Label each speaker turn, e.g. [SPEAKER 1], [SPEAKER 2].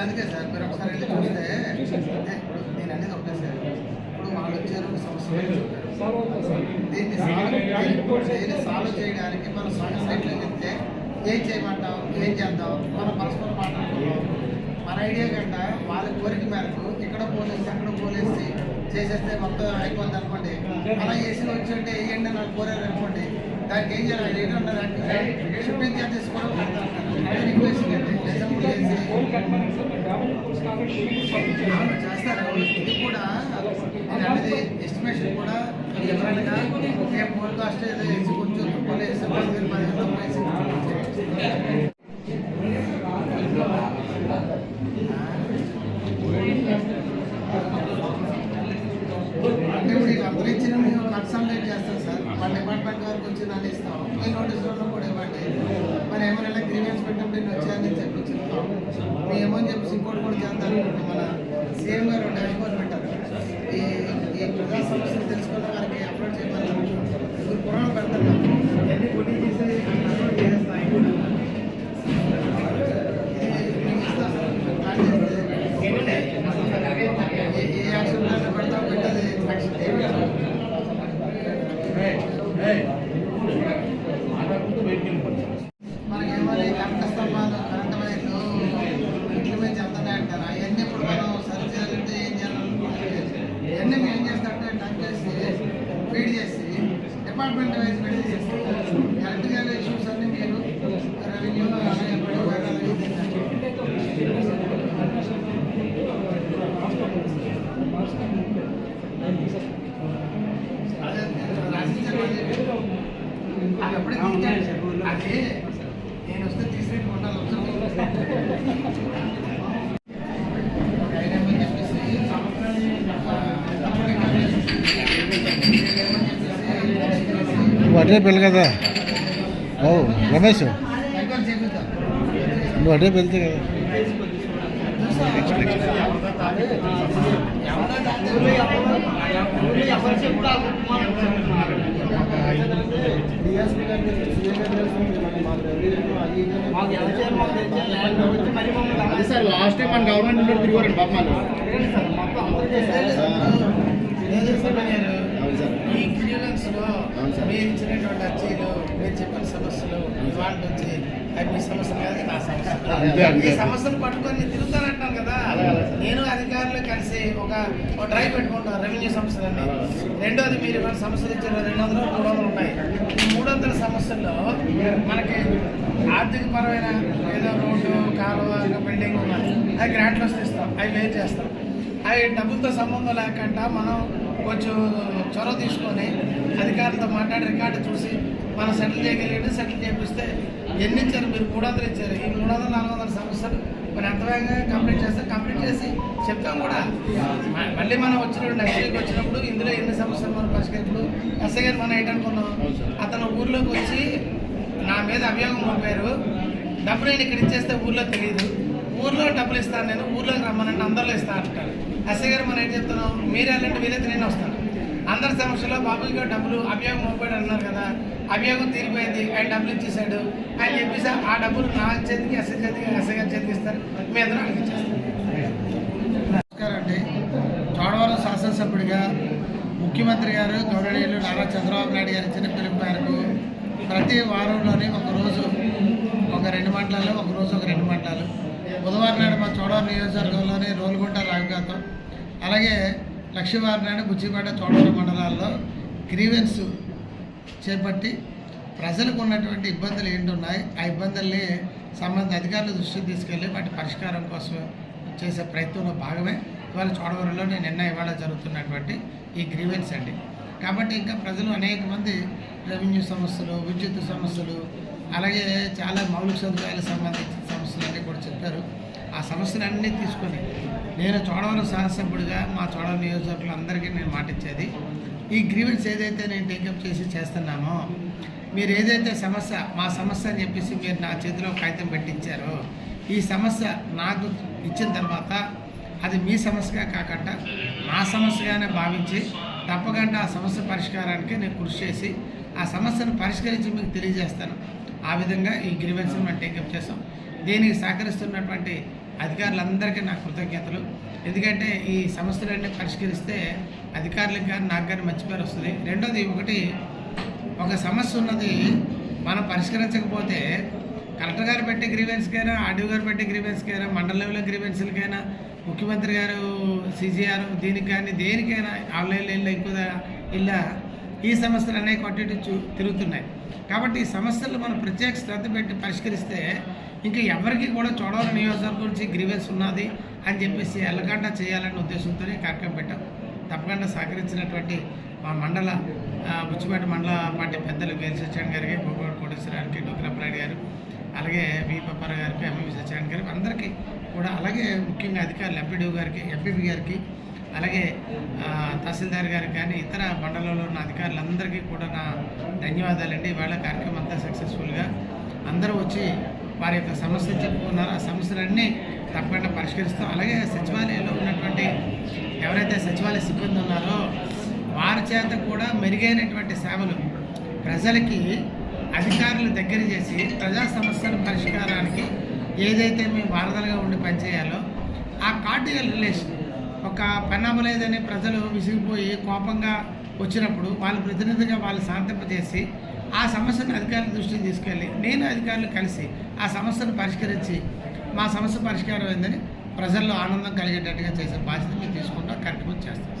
[SPEAKER 1] అందుకే సార్ మీరు ఒకసారి వెళ్ళి చూస్తే ఇప్పుడు నేను అనేది ఒకటే సార్ ఇప్పుడు వాళ్ళు వచ్చారు ఒక సమస్య దీన్ని సాల్వ్ చేయడానికి మనం సైట్లో చెప్తే ఏం చేయమంటాం ఏం చేద్దాం మనం పరస్పరం మాట్లాడుకుందాం మన ఐడియా కంటే వాళ్ళ కోరిక మేరకు ఇక్కడ పోలేసి అక్కడ పోలేసి చేసేస్తే మొత్తం అయిపోద్ది అనుకోండి. అలా చేసి వచ్చి అంటే వేయండి నాకు కోరారు అనుకోండి దానికి ఏం చేయాలి? రేట్ ఉన్నారంటే షిప్పింగ్ ఛార్జెస్ కూడా అదే రిక్వెస్ట్ చేస్తారు. ఇది కూడా అనేది ఎస్టిమేషన్ కూడా డిఫరెంట్గా మేము ఫోర్ కాస్ట్ ఏదో వేసి కొంచెం తక్కువ వేసి పదివేలు వేసి అంటే ఇప్పుడు వీళ్ళందరూ ఇచ్చిన మేము కన్సల్టేట్ చేస్తాం సార్ మన డిపార్ట్మెంట్ వరకు వచ్చి నన్ను ఇస్తాం మీ నోటీస్లో కూడా ఇవ్వండి మరి హాస్పిటల్ నేను వచ్చానని చెప్పి చెప్తాం మేము ఏమో చెప్పి ఇంకోటి కూడా చేద్దాం మన సీఎం గారు డాష్ బోర్డ్ పెట్టారు ఈ ఈ ప్రజా సమస్యలు తెలుసుకున్న వారికి అప్లోడ్ చేయమని ఇప్పుడు పురాణం పెడుతున్నాం ఎన్ని కొన్ని చేసి అప్లోడ్ చేస్తాం ఇది మీకు ఇస్తాం సార్ మీరు ప్లాన్ చేస్తే ఏ- ఏ యాక్షన్ ప్లాన్ పెడతాం పెట్టదు యాక్షన్ మనకి ఏమని కరెంట్ స్తంభాలు కరెంట్ వైర్లు ఇంట్లో మీద చెప్తానే అంటారు అవన్నీ ఇప్పుడు మనం సరి చేయాలంటే ఏం చేయాలి ఇవన్నీ మేము ఏం చేస్తామంటే టైం చేసి ఫీడ్ చేసి డిపార్ట్మెంట్ వైజ్ ఫీడ్ చేసి ఎలక్ట్రికల్ ఇష్యూస్ అన్ని మీరు రెవెన్యూ అలాగే పడి వైర్ అలాగే తీసేయండి. అదే రాసిచ్చారు అది అప్పుడే అది నేను వస్తే తీసుకుని
[SPEAKER 2] నువ్వు అటే పెళ్ళి కదా? ఓ రమేష్? నువ్వు అటే వెళ్తే కదా?
[SPEAKER 3] అది సార్ లాస్ట్ టైం మన గవర్నమెంట్ నుండి తిరిగారండి బాబు
[SPEAKER 1] సార్ ఈ క్లియరెన్స్లో
[SPEAKER 3] అవును సార్.
[SPEAKER 1] మీరు ఇచ్చినటువంటి అర్జీలు మీరు చెప్పిన సమస్యలు ఇవాళ నుంచి అవి మీ సమస్యలు కాదు నా సమస్యలు. ఈ సమస్యలు పట్టుకొని తిరుగుతానంటాను కదా. నేను అధికారులు కలిసి ఒక డ్రైవ్ పెట్టుకుంటాను రెవెన్యూ సమస్యలన్నీ
[SPEAKER 3] అలాగే, అలాగే.
[SPEAKER 1] రెండోది మీరు ఇవాళ సమస్యలు ఇచ్చారు రెండు వందలు మూడు వందలు ఉన్నాయి ఈ మూడు వందల సమస్యల్లో మనకి ఆర్థిక పరమైన ఏదో రోడ్డు కాలువ బిల్డింగ్ ఉన్నాయి. అవి గ్రాంట్లు వస్తే ఇస్తాం అవి వేరు చేస్తాం. అవి డబ్బులతో సంబంధం లేకుండా మనం కొంచెం చొరవ తీసుకొని అధికారులతో మాట్లాడి రికార్డు చూసి మనం సెటిల్ చేయగలిగితే సెటిల్ చేపిస్తే ఎన్ని ఇచ్చారు మీరు మూడు వందలు ఇచ్చారు. ఈ మూడు వందలు నాలుగు వందల సమస్యలు మరి ఎంత వేగంగా కంప్లీట్ చేస్తే కంప్లీట్ చేసి చెప్తాం కూడా. మళ్ళీ మనం వచ్చినప్పుడు నెక్స్ట్ వీక్ వచ్చినప్పుడు ఇందులో ఎన్ని సమస్యలు మనం పరిష్కరించప్పుడు ఎస్ఐ గారు మనం ఏంటనుకున్నాం? అతను ఊర్లోకి వచ్చి నా మీద అభియోగం పంపారు డబ్బు నేను ఇక్కడ ఇచ్చేస్తే ఊర్లో తెలియదు. ఊర్లో డబ్బులు ఇస్తాను నేను ఊర్లోకి రమ్మనంటే అందరిలో ఇస్తాను అంటారు. ఎస్ఐ గారు మనం ఏం చెప్తున్నాం? మీరు వెళ్ళంటే వీలైతే నేను వస్తాను. అందరి సమస్యలో బాబుకి డబ్బులు అభియోగం పంపాడు అన్నారు కదా అభియోగం తీరిపోయింది ఆయన డబ్బులు ఇచ్చేసాడు ఆయన చెప్పేసి ఆ డబ్బులు నా చేతికి ఎస్ఐ చేతికి ఎస్ఐ గారి చేతికి ఇస్తారు మీ అందరూ ఆయనకి నమస్కారం అండి. చోడవరం శాసనసభ్యుడిగా ముఖ్యమంత్రి గారు గౌరవనీయులు నారా చంద్రబాబు నాయుడు గారి ఇచ్చిన పిలుపు మేరకు ప్రతి వారంలోనే ఒకరోజు ఒక రెండు మంటలలో ఒక రోజు ఒక రెండు మంటలు బుధవారం నాడు మా చోడవరం నియోజకవర్గంలోని రోలుగుంట రావికాతం అలాగే లక్ష్మీవారం నాడు బుచ్చిపేట చోడవరం మండలాల్లో గ్రీవెన్స్ చేపట్టి ప్రజలకు ఉన్నటువంటి ఇబ్బందులు ఏంటి ఉన్నాయి ఆ ఇబ్బందుల్ని సంబంధిత అధికారుల దృష్టికి తీసుకెళ్ళి వాటి పరిష్కారం కోసం చేసే ప్రయత్నంలో భాగమే. ఇవాళ చోడవరంలో నేను నిన్న ఇవాళ జరుగుతున్నటువంటి ఈ గ్రీవెన్స్ అండి. కాబట్టి ఇంకా ప్రజలు అనేక మంది రెవెన్యూ సమస్యలు విద్యుత్ సమస్యలు అలాగే చాలా మౌలిక సదుపాయాలకు సంబంధించిన సమస్యలన్నీ కూడా చెప్పారు ఆ సమస్యలన్నీ తీసుకొని నేను చోడవరం శాసనసభ్యుడిగా మా చోడవరం నియోజకవర్గంలో అందరికీ నేను మాటిచ్చేది ఈ గ్రీవెన్స్ ఏదైతే నేను టేకప్ చేసి చేస్తున్నామో మీరు ఏదైతే సమస్య మా సమస్య అని చెప్పేసి మీరు నా చేతిలో కాగితం పెట్టించారో ఈ సమస్య నాకు ఇచ్చిన తర్వాత అది మీ సమస్యగా కాకుండా నా సమస్యగానే భావించి తప్పకుండా ఆ సమస్య పరిష్కారానికి నేను కృషి చేసి ఆ సమస్యను పరిష్కరించి మీకు తెలియజేస్తాను. ఆ విధంగా ఈ గ్రీవెన్స్ని మనం టేకప్ చేస్తాం. దీనికి సహకరిస్తున్నటువంటి అధికారులందరికీ నా కృతజ్ఞతలు. ఎందుకంటే ఈ సమస్యలన్నీ పరిష్కరిస్తే అధికారులకు కానీ నాకు కానీ మంచి పేరు వస్తుంది. రెండోది ఒకటి ఒక సమస్య ఉన్నది మనం పరిష్కరించకపోతే కలెక్టర్ గారు పెట్టే గ్రీవెన్స్కైనా ఆర్డీఓ గారు పెట్టే గ్రీవెన్స్కైనా మండల లెవెల్ గ్రీవెన్స్లకైనా ముఖ్యమంత్రి గారు సీజీఆర్ దీనికి కానీ దేనికైనా ఆన్లైన్లో ఇల్లు ఇంకో ఇలా ఈ సమస్యలు అనేక అటు తిరుగుతున్నాయి. కాబట్టి ఈ సమస్యలు మనం ప్రత్యేక శ్రద్ధ పెట్టి పరిష్కరిస్తే ఇంకా ఎవరికి కూడా చోడవరం నియోజకవర్గం గురించి గ్రీవెన్స్ ఉన్నది అని చెప్పేసి ఎల్లకుండా చేయాలనే ఉద్దేశంతో కార్యక్రమం పెట్టాం. తప్పకుండా సహకరించినటువంటి మా మండల బుచ్చిపేట మండల పార్టీ పెద్దలు గేల్ సత్యనారాయణ గారికి బొగ్గోడు కోటేశ్వర గారికి గారు అలాగే వి పప్పార గారికి ఎంవి సత్యనారాయణ గారికి అందరికీ కూడా అలాగే ముఖ్యంగా అధికారులు ఎంపీడీఓ గారికి ఎంపీపీ గారికి అలాగే తహసీల్దార్ గారికి కానీ ఇతర మండలంలో ఉన్న అధికారులందరికీ కూడా నా ధన్యవాదాలండి. ఇవాళ కార్యక్రమం అంతా సక్సెస్ఫుల్గా అందరూ వచ్చి వారి యొక్క సమస్యలు చెప్పుకున్నారో. ఆ సమస్యలన్నీ తప్పకుండా పరిష్కరిస్తాం. అలాగే సచివాలయంలో ఉన్నటువంటి ఎవరైతే సచివాలయ సిబ్బంది ఉన్నారో వారి చేత కూడా మెరుగైనటువంటి సేవలు ప్రజలకి అధికారులు దగ్గర చేసి ప్రజా సమస్యల పరిష్కారానికి ఏదైతే మేము వారధలుగా ఉండి పనిచేయాలో ఆ కార్డియల్ రిలేషన్ ఒక పెన్నబలేదని ప్రజలు విసిగిపోయి కోపంగా వచ్చినప్పుడు వాళ్ళ ప్రతినిధిగా వాళ్ళు శాంతింపజేసి ఆ సమస్యను అధికారుల దృష్టికి తీసుకెళ్ళి నేను అధికారులు కలిసి ఆ సమస్యను పరిష్కరించి మా సమస్య పరిష్కారం అయిందని ప్రజల్లో ఆనందం కలిగేటట్టుగా చేసే బాధ్యత మేము తీసుకుంటాం కార్యక్రమం చేస్తాం.